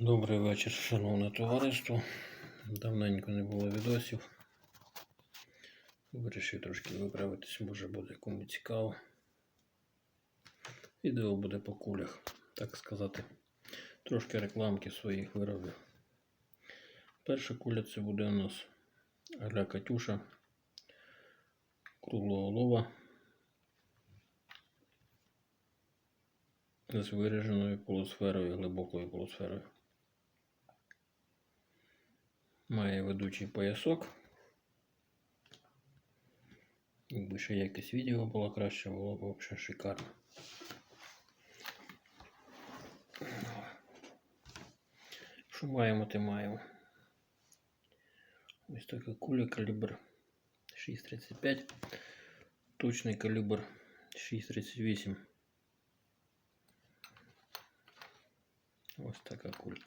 Добрий вечір, шановне товариство. Давненько не було відосів. Вирішив трошки виправитись, може буде кому цікаво. Відео буде по кулях, так сказати. Трошки рекламки своїх виробів. Перша куля це буде у нас Аля Катюша круглоголова з вираженою полусферою, глибокою полусферою. Має ведучий поясок. Якби ще якесь відео було краще, було б взагалі шикарно. Що маємо, те маємо. Ось така куля калібр 6,35. Точний калібр 6,38. Ось така кулька.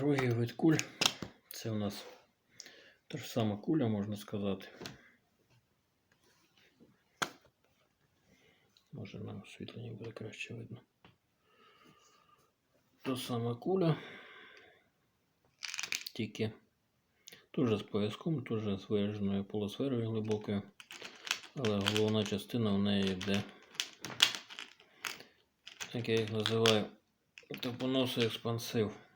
Другий вид куль. Це у нас та ж сама куля, можна сказати. Може на освітленні буде краще видно. Та сама куля. Тільки теж з пояском, теж з вираженою полусферою глибокою. Але головна частина в неї йде, як я їх називаю, топоносий експансив.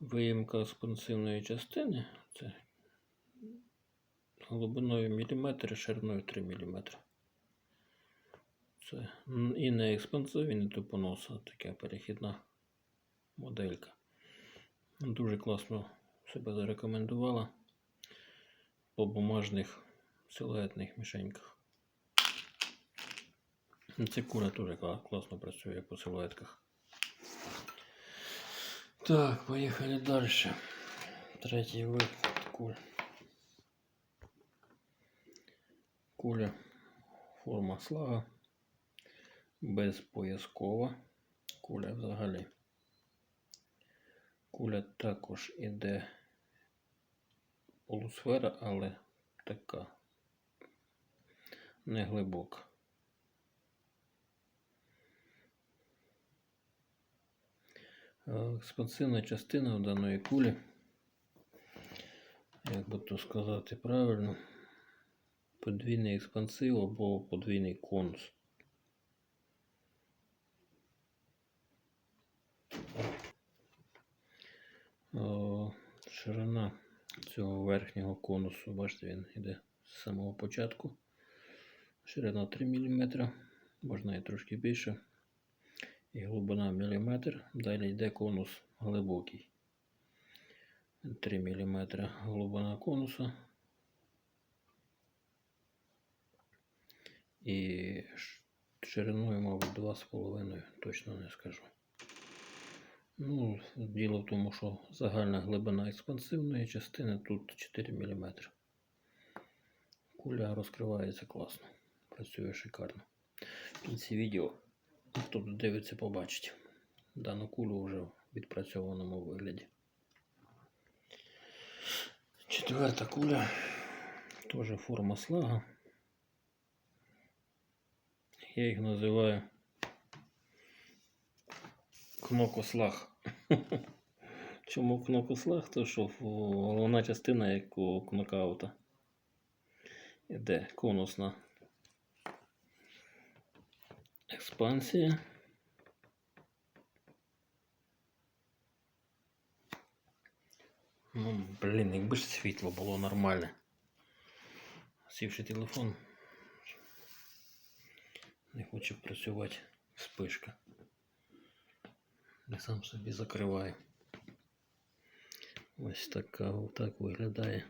Виїмка експансивної частини це глибиною міліметр, шириною 3 мм. Це і не експансив, і не тупонос, а така перехідна моделька. Дуже класно себе зарекомендувала по бумажних силуетних мішеньках. Ця куля теж класно працює по силуетках. Так, поїхали далі. Третій вид куль. Куля форма слага. Безпояскова. Куля взагалі. Куля також іде полусфера, але така не Експансивна частина даної кулі, як би то сказати правильно, подвійний експансив або подвійний конус. Ширина цього верхнього конусу, бачите, він йде з самого початку. Ширина 3 мм, можна і трошки більше і глибина міліметр. Далі йде конус глибокий. 3 мм глибина конуса. І шириною, мабуть, 2,5, точно не скажу. Ну, діло в тому, що загальна глибина експансивної частини тут 4 мм. Куля розкривається класно. Працює шикарно. В кінці відео Хто тут дивиться, побачить дану кулю вже в відпрацьованому вигляді. Четверта куля. Теж форма слага. Я їх називаю кнокослаг. Чому кнокослаг? То що головна частина як у кнокаута. Іде конусна експансія. Ну, блін, якби ж світло було нормальне. Сівши телефон. Не хоче працювати спишка. Я сам собі закриваю. Ось така так виглядає.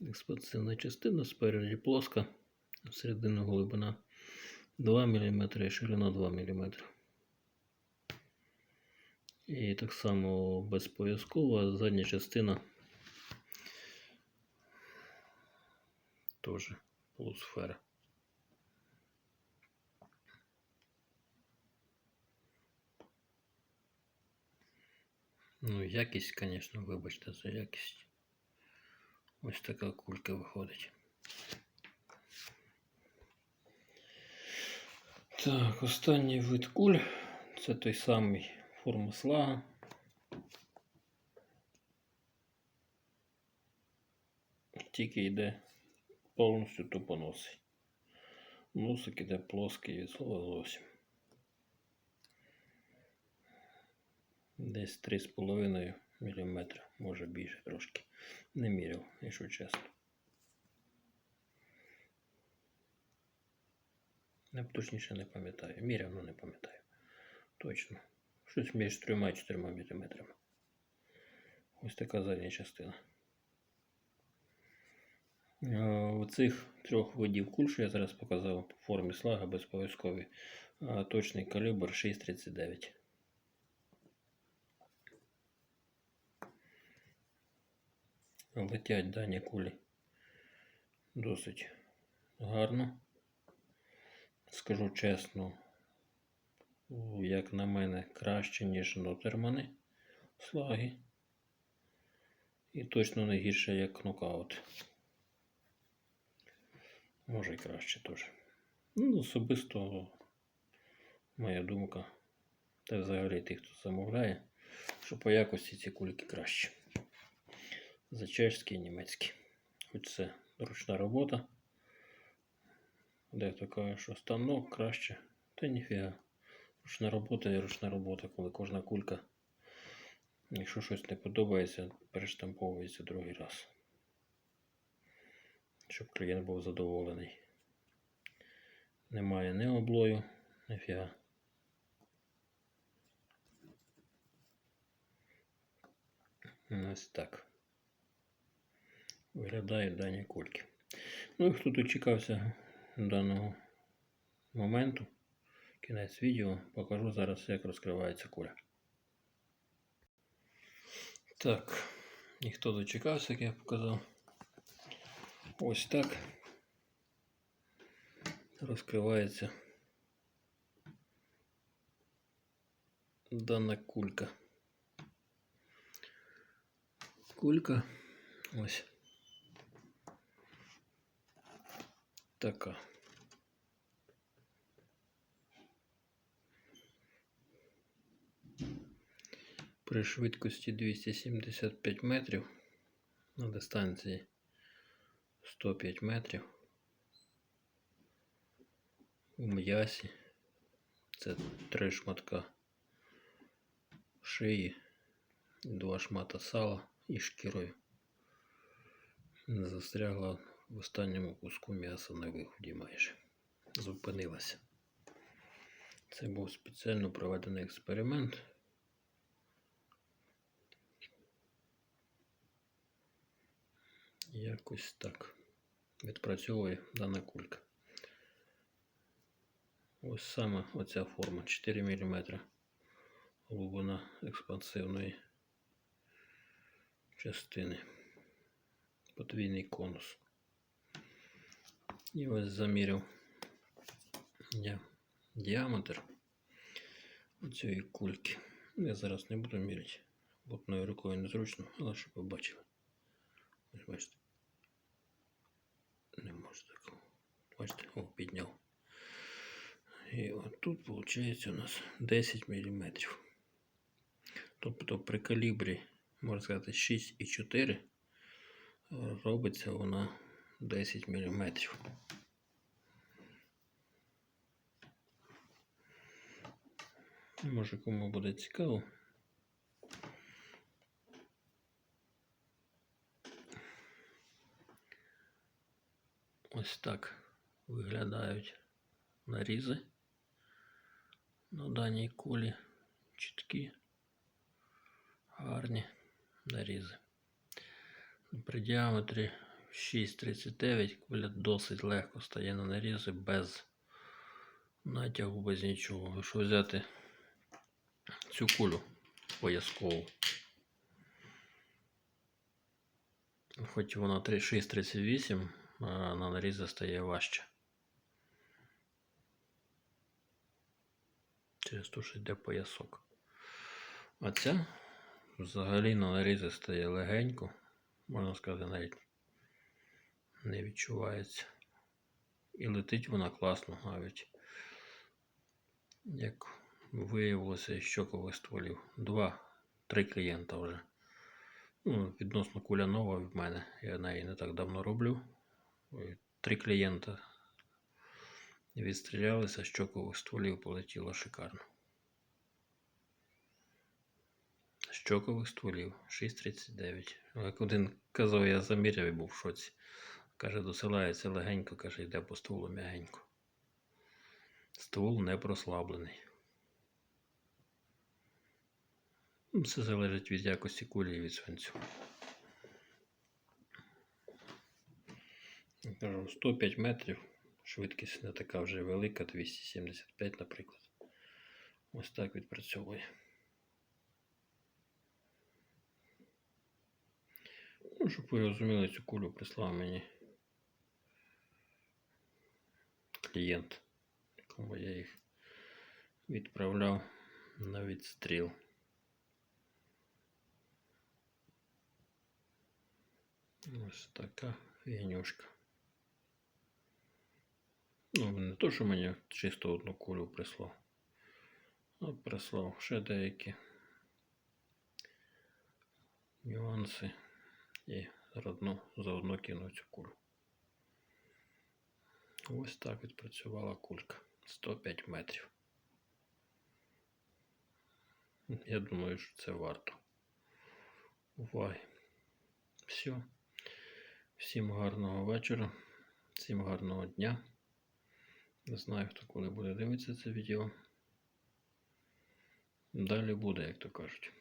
Експансивна частина спереді плоска, Середина глибина 2 мм і ширина 2 мм. І так само безпояскова задня частина теж полусфера. Ну, якість, звісно, вибачте за якість. Ось така кулька виходить. Так, останній вид куль. Це той самий форма слага. Тільки йде повністю тупоносий. Носик іде плоский від слова зовсім. Десь 3,5 мм, може більше трошки. Не міряв, якщо чесно. Не точніше не пам'ятаю. Міряв, але не пам'ятаю. Точно. Щось між 3 і 4 мм. Ось така задня частина. Е, У цих трьох видів куль, що я зараз показав по формі слага безпов'язкові, е, точний калібр 6,39. Летять дані кулі досить гарно. Скажу чесно, як на мене, краще, ніж дотермани слаги. І точно не гірше, як нокаут. Може і краще теж. Ну, особисто моя думка. Та взагалі тих, хто замовляє, що по якості ці кульки краще. За чешські і німецькі. Хоч це ручна робота. Дехто каже, що станок краще. Та ніфіга. Ручна робота і ручна робота, коли кожна кулька, якщо щось не подобається, перештамповується другий раз. Щоб клієнт був задоволений. Немає ні облою, ніфіга. Ось так. Виглядають дані кульки. Ну і хто дочекався даного моменту, кінець відео, покажу зараз, як розкривається куля. Так, ніхто дочекався, як я показав. Ось так розкривається дана кулька. Кулька ось така. При швидкості 275 метрів на дистанції 105 метрів у м'ясі. Це три шматка шиї, два шмата сала і шкірою. Застрягла в останньому куску м'яса на виході майже. Зупинилася. Це був спеціально проведений експеримент. Якось так відпрацьовує дана кулька. Ось саме оця форма 4 мм глибина експансивної частини. Подвійний конус. І ось заміряв я діаметр цієї кульки. Я зараз не буду міряти, бо одною рукою незручно, але щоб ви бачили. Ось бачите. Не можу такого. Бачите, о, підняв. І от тут виходить у нас 10 мм. Тобто при калібрі, можна сказати, 6,4 робиться вона 10 мм. Може кому буде цікаво. Ось так виглядають нарізи на даній кулі. Чіткі, гарні нарізи. При діаметрі 6,39 куля досить легко стає на нарізи без натягу, без нічого. Якщо взяти цю кулю пояскову, хоч вона 6,38, а на нарізи стає важче. Через те, що йде поясок. А ця взагалі на нарізи стає легенько, можна сказати, навіть не відчувається. І летить вона класно навіть Як виявилося із щокових стволів. Два, три клієнта вже. Ну, відносно куля нова в мене. Я неї не так давно роблю. Три клієнта відстрілялися, з щокових стволів полетіло шикарно. З Щокових стволів 6,39. Як один казав, я заміряв і був в шоці. Каже, досилається легенько, каже, йде по стволу м'ягенько. Ствол не прослаблений. Ну, Все залежить від якості кулі і від свинцю. Кажу, 105 метрів. Швидкість не така вже велика, 275, наприклад. Ось так відпрацьовує. Ну, щоб ви розуміли, цю кулю прислав мені клієнт, якому я їх відправляв на відстріл. Ось така фігнюшка. Ну, не то, що мені чисто одну кулю прислав, а прислав ще деякі нюанси і заодно, заодно кинув цю кулю. Ось так відпрацювала кулька. 105 метрів. Я думаю, що це варто. Уваги. Все. Всім гарного вечора, всім гарного дня. Не знаю, хто коли буде дивитися це відео. Далі буде, як то кажуть.